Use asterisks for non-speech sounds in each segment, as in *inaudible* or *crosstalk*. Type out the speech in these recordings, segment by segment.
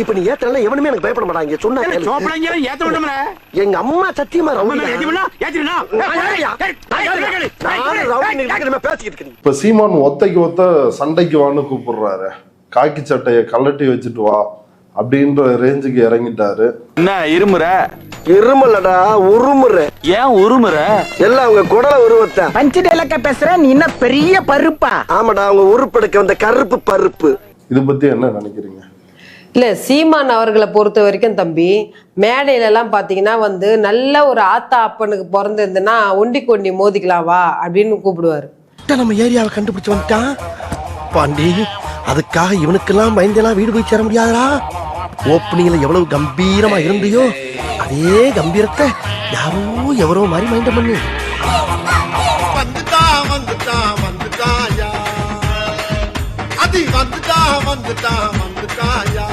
இப்ப நீ ஏத்தல எவனுமே எனக்கு பயப்பட மாட்டாங்க சொன்னா கேளு. சோப்பனங்கிற ஏத்த விடும்ல எங்க அம்மா சத்தியமா இப்ப சீமான் ஒத்தைக்கு ஒத்த சண்டைக்கு வான்னு கூப்பிடுறாரு. காக்கி சட்டையை கழட்டி வச்சுட்டு வா அப்படின்ற ரேஞ்சுக்கு இறங்கிட்டாரு. என்ன இருமுற? இருமலடா உருமுற. ஏன் உருமுற? எல்லாம் அவங்க குடல உருவத்தை பஞ்சு டைலாக்கா பேசுற நீ என்ன பெரிய பருப்பா? ஆமாடா அவங்க உருப்பெடுக்க வந்த கருப்பு பருப்பு. இது பத்தி என்ன நினைக்கிறீங்க? இல்ல சீமான் அவர்களை பொறுத்த வரைக்கும் தம்பி மேடையில எல்லாம் பாத்தீங்கன்னா வந்து நல்ல ஒரு ஆத்தா அப்பனுக்கு பிறந்திருந்துன்னா ஒண்டி கொண்டி மோதிக்கலாம் வா அப்படின்னு கூப்பிடுவாரு. நம்ம ஏரியாவை கண்டுபிடிச்சு வந்துட்டான். பாண்டி அதுக்காக இவனுக்கெல்லாம் பயந்தெல்லாம் வீடு போய் சேர முடியாதா ஓப்பனிங்ல எவ்வளவு கம்பீரமா இருந்தியோ அதே கம்பீரத்தை யாரோ எவரோ மாதிரி மைண்ட பண்ணு. வந்துட்டா வந்துட்டா வந்துட்டாயா அது வந்துட்டா வந்துட்டா வந்துட்டாயா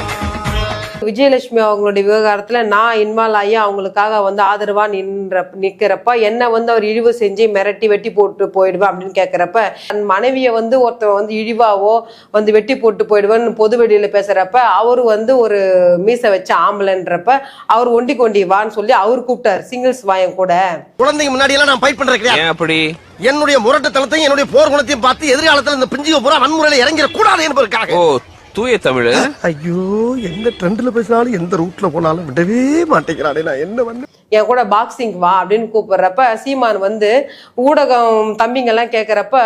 விஜயலட்சுமி அவங்களுடைய விவகாரத்துல நான் இன்வால்வ் ஆகி அவங்களுக்காக வந்து ஆதரவா நின்ற நிக்கிறப்ப என்ன வந்து அவர் இழிவு செஞ்சு மிரட்டி வெட்டி போட்டு போயிடுவேன் அப்படின்னு கேட்கறப்ப தன் மனைவியை வந்து ஒருத்தன் வந்து இழிவாவோ வந்து வெட்டி போட்டு போயிடுவேன்னு பொது வெளியில பேசுறப்ப அவரு வந்து ஒரு மீசை வச்ச ஆம்பளைன்றப்ப அவர் ஒண்டி கொண்டி வான்னு சொல்லி அவர் கூப்பிட்டாரு சிங்கிள்ஸ் வாயன் கூட. குழந்தைங்க முன்னாடி எல்லாம் நான் ஃபைட் ஏன் அப்படி? என்னுடைய முரட்டுத்தனத்தையும் என்னுடைய போர் குணத்தையும் பார்த்து எதிர்காலத்துல இந்த பிஞ்சுக பூரா வன்முறையில இறங்கிட கூடாது என்பதற்காக. ஓ தூய தமிழ். ஐயோ எந்த ட்ரெண்ட்ல பேசினாலும் எந்த ரூட்ல போனாலும் விடவே மாட்டேங்கிறானே நான். என்ன பண்ண? என் கூட பாக்ஸிங் வா அப்படின்னு கூப்பிடுறப்ப சீமான் வந்து ஊடகம் தம்பிங்கெல்லாம் கேட்குறப்ப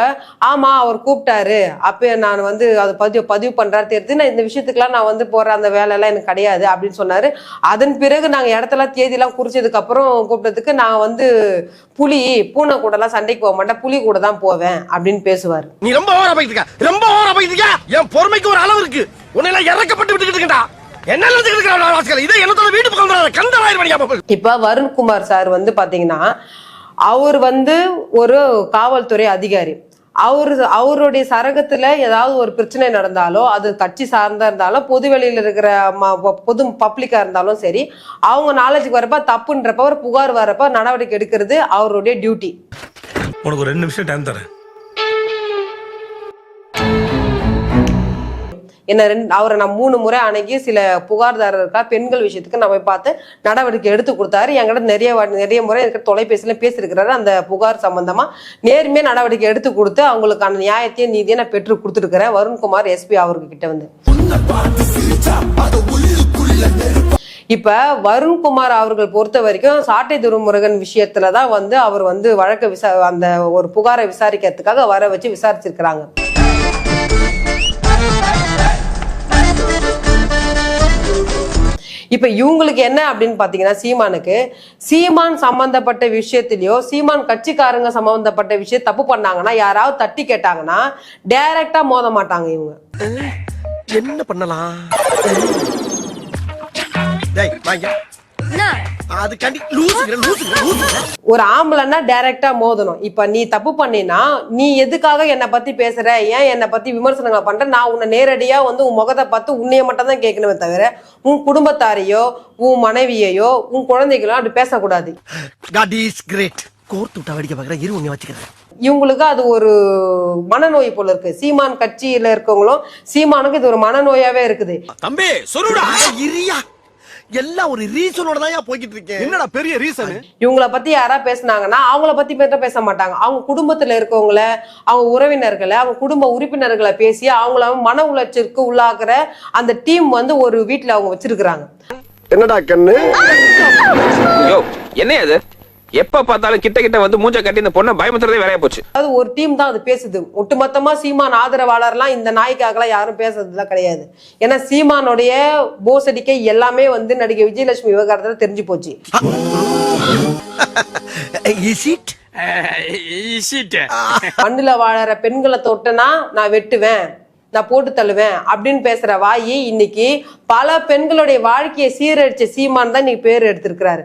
ஆமாம் அவர் கூப்பிட்டாரு. அப்போ நான் வந்து அதை பதிவு பதிவு பண்ணுறாரு தெரிஞ்சு நான் இந்த விஷயத்துக்குலாம் நான் வந்து போடுற அந்த வேலையெல்லாம் எனக்கு கிடையாது அப்படின்னு சொன்னார். அதன் பிறகு நாங்கள் இடத்தெல்லாம் தேதியெல்லாம் குறிச்சதுக்கப்புறம் கூப்பிட்டதுக்கு நான் வந்து புலி பூனை கூடலாம் சண்டைக்கு போக மாட்டேன். புலி கூட தான் போவேன் அப்படின்னு பேசுவார். நீ ரொம்ப ஓவரா ரொம்ப ஓரம் என் பொறுமைக்கு ஒரு அளவு இருக்கு. உன்னை எல்லாம் இறக்கப்பட்டு விட்டுக்கிட்டு இருக்கா இப்ப வருண்குமார் சார் வந்து பாத்தீங்கன்னா அவர் வந்து ஒரு காவல்துறை அதிகாரி. அவர் அவருடைய சரகத்துல ஏதாவது ஒரு பிரச்சனை நடந்தாலோ அது கட்சி சார்ந்தா இருந்தாலும் பொது வெளியில இருக்கிற பொது பப்ளிக்கா இருந்தாலும் சரி அவங்க நாலேஜுக்கு வரப்ப தப்புன்றப்ப ஒரு புகார் வரப்ப நடவடிக்கை எடுக்கிறது அவருடைய டியூட்டி உனக்கு ரெண்டு நிமிஷம் டைம் தரேன். என்ன ரெண்டு அவரை நான் மூணு முறை அணுகி சில புகார்தாரர் பெண்கள் விஷயத்துக்கு நான் போய் பார்த்து நடவடிக்கை எடுத்து கொடுத்தாரு. என்கிட்ட நிறைய நிறைய முறை இருக்கிற தொலைபேசியில பேசியிருக்கிறாரு. அந்த புகார் சம்பந்தமா நேர்மையா நடவடிக்கை எடுத்து கொடுத்து அவங்களுக்கான நியாயத்தையும் நீதியை நான் பெற்று கொடுத்துருக்கிறேன். வருண்குமார் எஸ்பி அவர்கிட்ட வந்து. இப்ப வருண்குமார் அவர்கள் பொறுத்த வரைக்கும் சாட்டை துருமுருகன் விஷயத்துல தான் வந்து அவர் வந்து வழக்க விசா அந்த ஒரு புகாரை விசாரிக்கிறதுக்காக வர வச்சு விசாரிச்சிருக்கிறாங்க. இப்ப இவங்களுக்கு என்ன அப்படின்னு பாத்தீங்கன்னா சீமானுக்கு சீமான் சம்பந்தப்பட்ட விஷயத்திலயோ சீமான் கட்சிக்காரங்க சம்பந்தப்பட்ட விஷயம் தப்பு பண்ணாங்கன்னா யாராவது தட்டி கேட்டாங்கன்னா டைரக்டா மோத மாட்டாங்க இவங்க. என்ன பண்ணலாம்? ஒரு ஆம்பளைன்னா டைரக்டா மோதணும். இப்ப நீ தப்பு பண்ணினா நீ எதுக்காக என்னை பத்தி பேசுற? ஏன் என்னை பத்தி விமர்சனங்களை பண்ற? நான் உன்னை நேரடியா வந்து உன் முகத்தை பார்த்து உன்னைய மட்டும் தான் கேட்கணுமே தவிர உன் குடும்பத்தாரையோ உன் மனைவியையோ உன் குழந்தைகளோ அப்படி பேசக்கூடாது. காட் இஸ் கிரேட் கோர்த்து விட்டா வெடிக்க பாக்குற இரு உன்னை வச்சுக்கிறேன். இவங்களுக்கு அது ஒரு மனநோய் போல இருக்கு. சீமான் கட்சியில இருக்கவங்களும் சீமானுக்கு இது ஒரு மனநோயாவே இருக்குது. தம்பி சொல்லுடா. இரியா எல்லாம் ஒரு ரீசனோட தான் போய்கிட்டு இருக்கேன். என்னடா பெரிய ரீசன் இவங்கள பத்தி யாரா பேசுனாங்கன்னா அவங்கள பத்தி மட்டும் பேச மாட்டாங்க. அவங்க குடும்பத்துல இருக்கவங்கள அவங்க உறவினர்களை அவங்க குடும்ப உறுப்பினர்களை பேசி அவங்கள மன உளைச்சலுக்கு உள்ளாக்குற அந்த டீம் வந்து ஒரு வீட்டுல அவங்க வச்சிருக்கிறாங்க. என்னடா கண்ணு? என்ன அது எப்ப பார்த்தாலும் கிட்ட கிட்ட வந்து மூஞ்ச கட்டி இந்த பொண்ணை பயமுத்துறதே வேலையா போச்சு. அதாவது ஒரு டீம் தான் அது பேசுது. ஒட்டுமொத்தமா சீமான் ஆதரவாளர்லாம் இந்த நாய்க்காகலாம் யாரும் பேசுறதுலாம் கிடையாது. ஏன்னா சீமானுடைய போசடிக்கை எல்லாமே வந்து நடிகை விஜயலட்சுமி விவகாரத்துல தெரிஞ்சு போச்சு. *laughs* இஸ் இட் *laughs* மண்ணுல வாழற பெண்களை தொட்டனா நான் வெட்டுவேன் நான் போட்டு தள்ளுவேன் அப்படின்னு பேசுற வாயி இன்னைக்கு பல பெண்களுடைய வாழ்க்கையை சீரழிச்ச சீமான் தான் இன்னைக்கு பேர் எடுத்திருக்கிறாரு.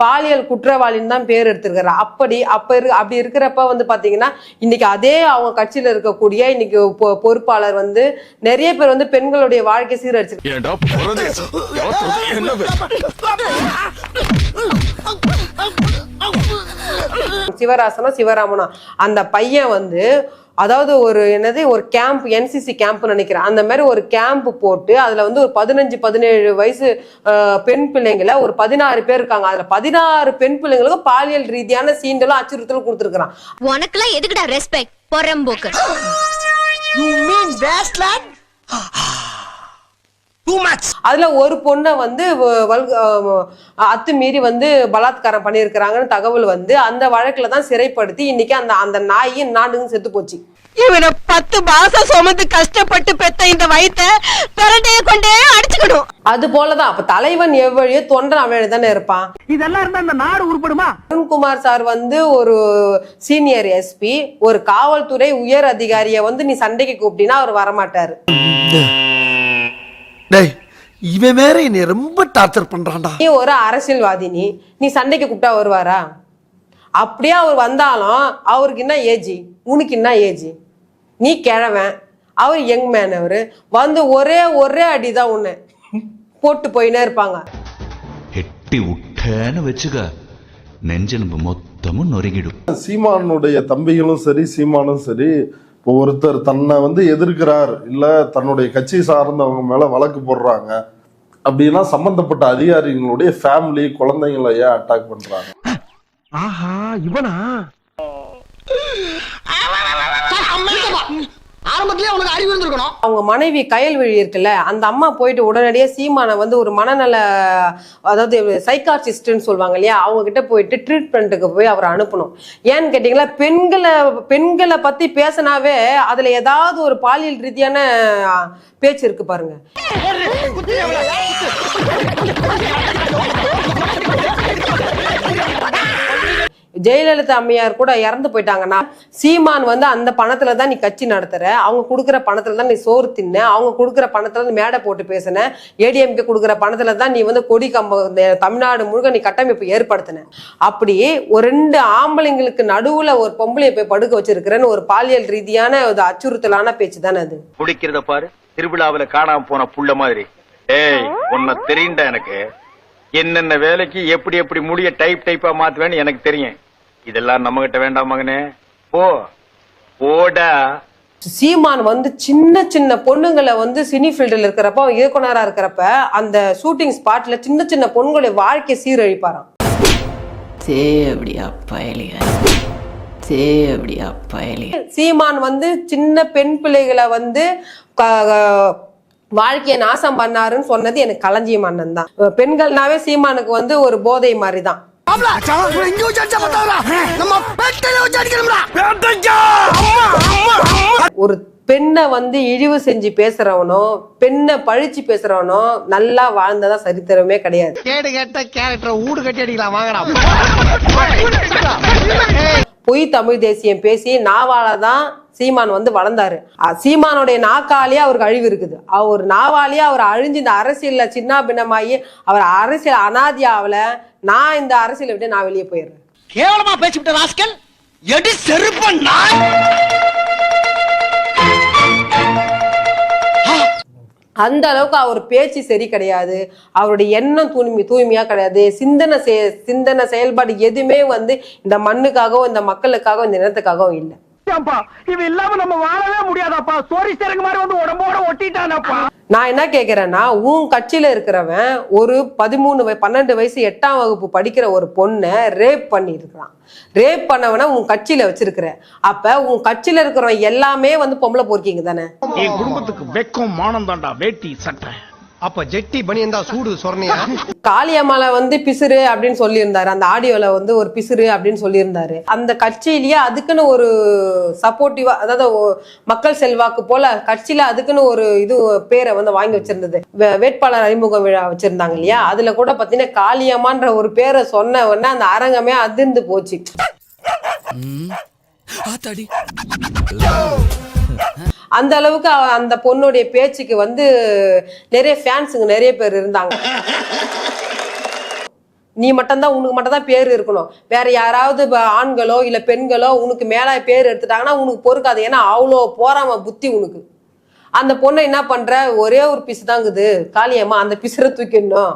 பாலியல் குற்றவாளின்னு தான் பேர் எடுத்திருக்காரு. அப்படி அப்ப இரு அப்படி இருக்கிறப்ப வந்து பாத்தீங்கன்னா இன்னைக்கு அதே அவங்க கட்சியில இருக்கக்கூடிய இன்னைக்கு பொறுப்பாளர் வந்து நிறைய பேர் வந்து பெண்களுடைய வாழ்க்கை சிவராமன் சிவராசனோ சிவராமனோ. அந்த பையன் வந்து அதாவது ஒரு என்னது ஒரு கேம்ப் என்சிசி கேம்ப் நினைக்கிறேன். அந்த மாதிரி ஒரு கேம்ப் போட்டு அதுல வந்து ஒரு பதினஞ்சு பதினேழு வயசு பெண் பிள்ளைங்கள ஒரு பதினாறு பேர் இருக்காங்க. அதுல பதினாறு பெண் பிள்ளைங்களுக்கு பாலியல் ரீதியான சீண்டலும் அச்சுறுத்தலும் கொடுத்துருக்கான் உனக்கெல்லாம் எதுக்குடா respect பொறம்போக்கு you mean wasteland too much அதுல ஒரு பொண்ணை வந்து அத்துமீறி வந்து பலாத்காரம் பண்ணியிருக்கிறாங்கன்னு தகவல் வந்து அந்த வழக்குல தான் சிறைப்படுத்தி இன்னைக்கு அந்த அந்த நாய் நாடுங்க செத்து போச்சு. இவனை பத்து மாசம் சுமந்து கஷ்டப்பட்டு பெத்த இந்த வயித்தை பிறண்டைய கொண்டே அடிச்சுக்கணும் அது போலதான் அப்ப தலைவன் எவ்வழியோ தொண்டன் அவழி தானே இருப்பான். இதெல்லாம் இருந்தா இந்த நாடு உருப்படுமா? அருண்குமார் சார் வந்து ஒரு சீனியர் எஸ்பி ஒரு காவல்துறை உயர் அதிகாரியை வந்து நீ சண்டைக்கு கூப்பிட்டீங்கன்னா அவர் வரமாட்டாரு. டேய் இவன் வேற என்னை ரொம்ப டார்ச்சர் பண்றான்டா. நீ ஒரு அரசியல்வாதி நீ. நீ சண்டைக்கு கூப்பிட்டா வருவாரா? அப்படியே அவர் வந்தாலும் அவருக்கு என்ன ஏஜி உனக்கு என்ன ஏஜி நீ கிழவன். அவர் யங் மேன் அவரு. வந்து ஒரே ஒரே அடிதான் உன்னை போட்டு போயினே இருப்பாங்க. எட்டி விட்டேன்னு வச்சுக்க நெஞ்செலும்பு மொத்தமும் நொறுங்கிடும். சீமானுடைய தம்பிகளும் சரி சீமானும் சரி இப்போ ஒருத்தர் தன்னை வந்து எதிர்க்கிறார் இல்ல தன்னுடைய கட்சி சார்ந்தவங்க மேல வழக்கு போடுறாங்க அப்படின்னா சம்பந்தப்பட்ட அதிகாரிகளுடைய ஃபேமிலி குழந்தைங்களை ஏன் அட்டாக் பண்றாங்க ஆஹா இவனா ஆரம்பத்திலே உனக்கு அறிவு இருந்திருக்கணும். அவங்க மனைவி கயல்விழி இருக்குல்ல அந்த அம்மா போயிட்டு உடனடியே சீமானை வந்து ஒரு மனநல அதாவது சைக்காட்சிஸ்ட்னு சொல்லுவாங்க இல்லையா அவங்க கிட்ட போயிட்டு ட்ரீட்மெண்ட்டுக்கு போய் அவரை அனுப்பணும். ஏன்னு கேட்டிங்களா பெண்களை பெண்களை பத்தி பேசினாவே அதுல ஏதாவது ஒரு பாலியல் ரீதியான பேச்சு இருக்கு பாருங்க. ஜெயலலிதா அம்மையார் கூட இறந்து போயிட்டாங்கன்னா சீமான் வந்து அந்த பணத்துல தான் நீ கட்சி நடத்துற அவங்க கொடுக்குற பணத்துல தான் நீ சோறு தின்ன அவங்க கொடுக்குற பணத்துல இருந்து மேடை போட்டு பேசின ஏடிஎம்கே கொடுக்குற பணத்துல தான் நீ வந்து கொடி கம்ப தமிழ்நாடு முழுக்க நீ கட்டமைப்பு ஏற்படுத்தின. அப்படி ஒரு ரெண்டு ஆம்பளைங்களுக்கு நடுவுல ஒரு பொம்பளையை போய் படுக்க வச்சிருக்கிறேன்னு ஒரு பாலியல் ரீதியான ஒரு அச்சுறுத்தலான பேச்சு தானே அது? குடிக்கிறத பாரு. திருவிழாவுல காணாம போன புள்ள மாதிரி. ஏய் உன்னை தெரியுண்டா எனக்கு. என்னென்ன வேலைக்கு எப்படி எப்படி முடிய டைப் டைப்பா மாத்துவேன்னு எனக்கு தெரியும். இதெல்லாம் நம்ம கிட்ட வேண்டாம் மகனே. போ. போடா. சீமான் வந்து சின்ன சின்ன பொண்ணுங்களை வந்து சினி ஃபீல்டில் இருக்கிறப்ப அவன் இயக்குனரா இருக்கிறப்ப அந்த ஷூட்டிங் ஸ்பாட்ல சின்ன சின்ன பொண்ணுங்களுடைய வாழ்க்கையை சீரழிப்பாராம். சே அப்படியா பயலியா சே அப்படியா பயலியா சீமான் வந்து சின்ன பெண் பிள்ளைகளை வந்து வாழ்க்கையை நாசம் பண்ணாருன்னு சொன்னது எனக்கு களஞ்சியம் அண்ணன் தான். பெண்கள்னாவே சீமானுக்கு வந்து ஒரு போதை மாதிரி தான் ஒரு பெண்ணை வந்து இழிவு செஞ்சு பேசுறவனோ பெண்ணை பழிச்சு பேசுறவனோ நல்லா வாழ்ந்ததா சரித்திரமே கிடையாது. கேடு கேட்ட கேரக்டர் ஊடு கட்டி அடிக்கலாம் வாங்கடா. பொய் தமிழ் தேசியம் பேசி நாவால தான் சீமான் வந்து வளர்ந்தாரு. சீமானுடைய நாக்காலேயே அவருக்கு அழிவு இருக்குது. அவர் நாவாலேயே அவர் அழிஞ்சு இந்த அரசியல்ல சின்ன பின்னமாகி அவர் அரசியல் அனாதியாவில் நான் இந்த அரசியலை விட்டு நான் வெளியே போயிடுறேன். கேவலமா பேசிவிட்ட ராஸ்கல்? எடி செருப்பன் அந்த அளவுக்கு அவர் பேச்சு சரி கிடையாது. அவருடைய எண்ணம் தூய்மை தூய்மையா கிடையாது. சிந்தனை செய- சிந்தனை செயல்பாடு எதுவுமே வந்து இந்த மண்ணுக்காகவும் இந்த மக்களுக்காகவும் இந்த இனத்துக்காகவும் இல்லை. இல்லாம நம்ம வாழவே முடியாதாப்பா. சோரி சேரங்க மாதிரி வந்து உடம்போட ஒட்டிட்டானப்பா. நான் என்ன கேக்குறேன்னா உன் கட்சியில இருக்கிறவன் ஒரு பதிமூணு பன்னெண்டு வயசு எட்டாம் வகுப்பு படிக்கிற ஒரு பொண்ணை ரேப் பண்ணியிருக்கிறான். ரேப் பண்ணவன உன் கட்சியில வச்சிருக்கிற. அப்ப உன் கட்சியில இருக்கிறவன் எல்லாமே வந்து பொம்பளை பொறுக்கிங்க தானே? என் குடும்பத்துக்கு வெக்கம் மானம் தாண்டா வேட்டி சட்டை. அப்ப ஜெட்டி பனியன் தான் சூடு சொரணையா? காளியம்மாளை வந்து பிசுறு அப்படின்னு சொல்லியிருந்தாரு. அந்த ஆடியோல வந்து ஒரு பிசுறு அப்படின்னு சொல்லியிருந்தாரு. அந்த கட்சியிலேயே அதுக்குன்னு ஒரு சப்போர்ட்டிவா அதாவது மக்கள் செல்வாக்கு போல கட்சியில அதுக்குன்னு ஒரு இது பேரை வந்து வாங்கி வச்சிருந்தது. வே- வேட்பாளர் அறிமுக விழா வச்சிருந்தாங்க இல்லையா? அதுல கூட பாத்தீங்கன்னா காளியம்மான்ற ஒரு பேரை சொன்ன உடனே அந்த அரங்கமே அதிர்ந்து போச்சு. அந்த அளவுக்கு அந்த பொண்ணுடைய பேச்சுக்கு வந்து நிறைய ஃபேன்ஸுங்க நிறைய பேர் இருந்தாங்க. நீ மட்டும்தான் உனக்கு மட்டும்தான் பேர் இருக்கணும். வேற யாராவது இப்போ ஆண்களோ இல்லை பெண்களோ உனக்கு மேலே பேர் எடுத்துட்டாங்கன்னா உனக்கு பொறுக்காது. ஏன்னா அவ்வளோ போறாம புத்தி உனக்கு. அந்த பொண்ணை என்ன பண்ற? ஒரே ஒரு பிசு தாங்குது. காளியம்மா அந்த பிசுரை தூக்கிடணும்.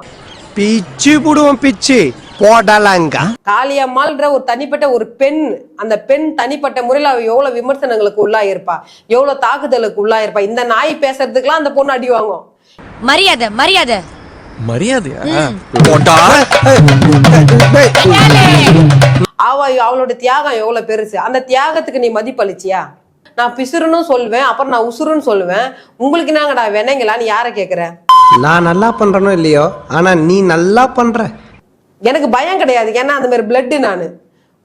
பிச்சு புடுவோம் பிச்சு. போடலாங்க காளியம்மாள்ன்ற ஒரு தனிப்பட்ட ஒரு பெண் அந்த பெண் தனிப்பட்ட முறையில் அவ எவ்வளவு விமர்சனங்களுக்கு உள்ளாயிருப்பா எவ்வளவு தாக்குதலுக்கு உள்ளாயிருப்பா. இந்த நாய் பேசுறதுக்கெல்லாம் அந்த பொண்ணு அடி வாங்கும். மரியாதை மரியாதை. மரியாதையா? அவ அவளோட தியாகம் எவ்வளவு பெருசு. அந்த தியாகத்துக்கு நீ மதிப்பளிச்சியா? நான் பிசுறுன்னு சொல்லுவேன் அப்புறம் நான் உசுருன்னு சொல்லுவேன் உங்களுக்கு நாங்கடா வேணங்களா நீ யாரை கேக்குற? நான் நல்லா பண்றனோ இல்லையோ? ஆனா நீ நல்லா பண்ற. எனக்கு பயம் கிடையாது. ஏன்னா அந்த மாதிரி பிளட் நானு.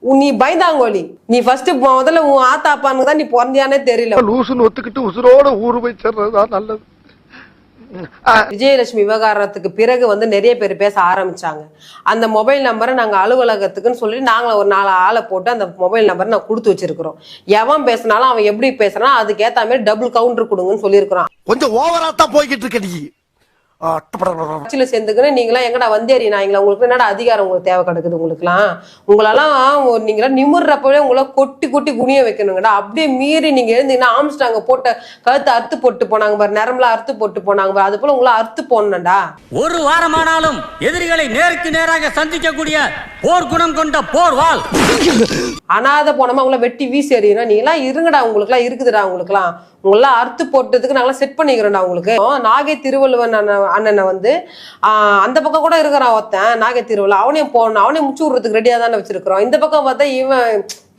உன் நீ பயந்தாங்கோலி நீ ஃபர்ஸ்ட் முதல்ல உன் ஆத்தா அப்பானுக்கு தான் நீ பிறந்தியானே தெரியல. லூசுன்னு ஒத்துக்கிட்டு உசுரோட ஊரு போய் சேர்றதுதான் நல்லது. விஜயலட்சுமி விவகாரத்துக்கு பிறகு வந்து நிறைய பேர் பேச ஆரம்பிச்சாங்க. அந்த மொபைல் நம்பரை நாங்க அலுவலகத்துக்குன்னு சொல்லி நாங்க ஒரு நாலு ஆளை போட்டு அந்த மொபைல் நம்பரை நான் கொடுத்து வச்சிருக்கிறோம். எவன் பேசினாலும் அவன் எப்படி பேசுறான் அதுக்கு ஏத்த மாதிரி டபுள் கவுண்டர் கொடுங்கன்னு சொல்லியிருக்கிறோம் கொஞ்சம் ஓவரா தான் போய்கிட்டு இருக்க. கட்சியில சேர்ந்துக்குன்னு நீங்களாம் எங்கடா வந்தேறி நாய்ங்களா உங்களுக்கு என்னடா அதிகாரம் உங்களுக்கு தேவை கிடக்குது உங்களுக்குலாம் உங்களெல்லாம் நீங்களாம் நிமிர்றப்பவே உங்களை கொட்டி கொட்டி குனிய வைக்கணுங்கடா. அப்படியே மீறி நீங்க எழுந்தீங்கன்னா ஆம்ஸ்டாங்க போட்ட கழுத்தை அறுத்து போட்டு போனாங்க பாரு நரம்புல அறுத்து போட்டு போனாங்க பாரு அது போல உங்களை அறுத்து போடணும்டா. ஒரு வாரமானாலும் எதிரிகளை நேருக்கு நேராக சந்திக்கக்கூடிய போர் குணம் கொண்ட போர் வாள் அனாதை போனமா உங்களை வெட்டி வீசி எறியணும் நீங்களாம் இருங்கடா உங்களுக்குலாம் இருக்குதுடா உங்களுக்குலாம் உங்களெல்லாம் அறுத்து போட்டதுக்கு நாங்களாம் செட் பண்ணிக்கிறோம்டா உங்களுக்கு. நாகை திருவள்ளுவன் அண்ணன் அண்ணனை வந்து அந்த பக்கம் கூட இருக்கிறான் ஒருத்தன் நாகை திருவள்ளுவன் அவனையும் போடணும் அவனையும் முச்சு விடுறதுக்கு ரெடியாக தானே வச்சிருக்கிறோம். இந்த பக்கம் பார்த்தா இவன்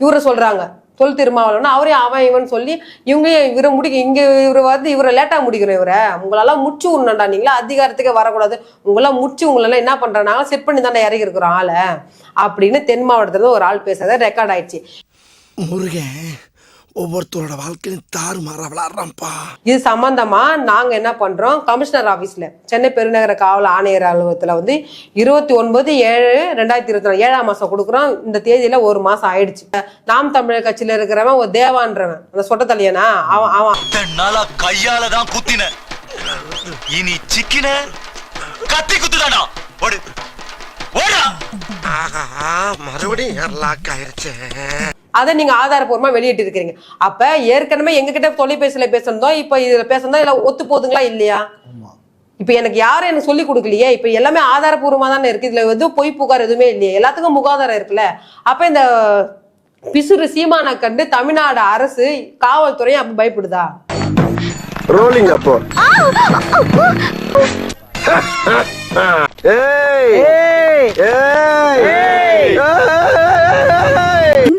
இவரை சொல்கிறாங்க தொல் திருமாவளவன் அவரையும் அவன் இவன் சொல்லி இவங்க இவரை முடிக்க இங்க இவரை வந்து இவரை லேட்டா முடிக்கிறோம் இவரை. உங்களெல்லாம் முடிச்சு விடணும்டா நீங்களா அதிகாரத்துக்கே வரக்கூடாது. உங்களெல்லாம் முடிச்சு உங்களெல்லாம் என்ன பண்றாங்க? நாங்களாம் செட் பண்ணி தானே இறங்கி இருக்கிறோம் ஆளை. அப்படின்னு தென் மாவட்டத்துல ஒரு ஆள் பேசுறத ரெக்கார்ட் ஆயிடுச்சு. முருகன் ஒவ்வொருத்தரோட வாழ்க்கையும் தாறு மாறா விளாடுறான்ப்பா இது சம்பந்தமா நாங்க என்ன பண்றோம்? கமிஷனர் ஆபீஸ்ல. சென்னை பெருநகர காவல் ஆணையர் அலுவலகத்துல வந்து இருபத்தி ஒன்பது ஏழு ரெண்டாயிரத்தி இருபத்தி நாலு ஏழாம் மாசம் கொடுக்குறோம். இந்த தேதியில ஒரு மாசம் ஆயிடுச்சு. நாம் தமிழர் கட்சியில இருக்கிறவன் ஒரு தேவான்றவன். அந்த சொட்டத்தலையனா? அவன் அவன். நாளா கையால தான் குத்தின. இனி சிக்கின? கத்தி குத்துதாடா ஓடு. ஓடா. ஆஹா மறுபடியும் ஏர்லாக் ஆயிருச்சே. அதை நீங்க ஆதாரப்பூர்வமா வெளியிட்டு இருக்கிறீங்க அப்ப ஏற்கனவே எங்ககிட்ட தொலைபேசியில பேசுறதோ இப்ப இதுல பேசுறதோ இல்ல ஒத்து போகுதுங்களா இல்லையா? இப்ப எனக்கு யாரும் எனக்கு சொல்லி கொடுக்கலையே? இப்ப எல்லாமே ஆதாரப்பூர்வமா தானே இருக்கு. இதுல எதுவும் பொய் புகார் எதுவுமே இல்லையே. எல்லாத்துக்கும் முகாதாரம் இருக்குல்ல. அப்ப இந்த பிசுறு சீமானை கண்டு தமிழ்நாடு அரசு காவல்துறையும் அப்ப பயப்படுதா? ரோலிங் அப்போ இந்த